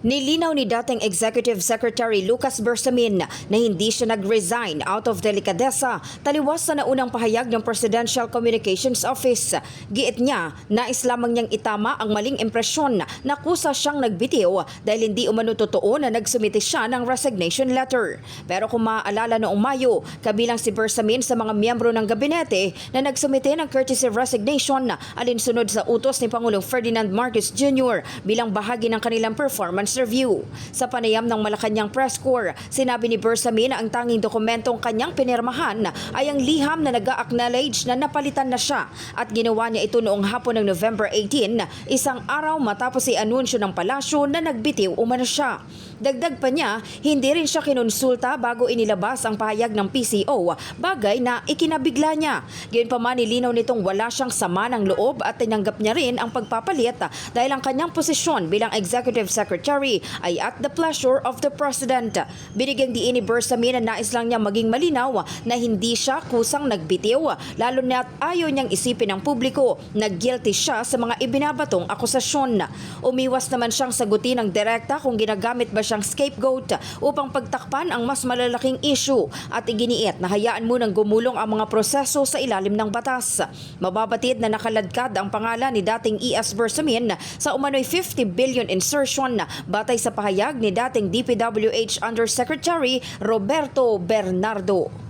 Nilinaw ni dating Executive Secretary Lucas Bersamin na hindi siya nag-resign out of delikadesa taliwas sa naunang pahayag ng Presidential Communications Office. Giit niya, nais lamang niyang itama ang maling impresyon na kusa siyang nagbitiw dahil hindi umano totoo na nagsumite siya ng resignation letter. Pero kung maaalala noong Mayo, kabilang si Bersamin sa mga miyembro ng gabinete na nagsumite ng courtesy resignation alinsunod sa utos ni Pangulong Ferdinand Marcos Jr. bilang bahagi ng kanilang performance review. Sa panayam ng Malacanang Press Corps, sinabi ni Bersamin na ang tanging dokumentong kanyang pinirmahan ay ang liham na nag-acknowledge na napalitan na siya at ginawa niya ito noong hapon ng November 18, isang araw matapos i-anunsyo ng palasyo na nagbitiw umano siya. Dagdag pa niya, hindi rin siya kinonsulta bago inilabas ang pahayag ng PCO, bagay na ikinabigla niya. Gayon pa man nilinaw nitong wala siyang sama ng loob at tinanggap niya rin ang pagpapalit dahil ang kanyang posisyon bilang Executive Secretary ay at the pleasure of the President. Binigyang diin ni Bersamin na nais lang niya maging malinaw na hindi siya kusang nagbitiw, lalo na ayaw niyang isipin ng publiko na guilty siya sa mga ibinabatong akusasyon. Umiwas naman siyang sagutin ng direkta kung ginagamit ba siyang scapegoat upang pagtakpan ang mas malalaking issue at iginiit na hayaan munang gumulong ang mga proseso sa ilalim ng batas. Mababatid na nakaladkad ang pangalan ni dating ES Bersamin sa umano'y 50 billion insertion batay sa pahayag ni dating DPWH Undersecretary Roberto Bernardo.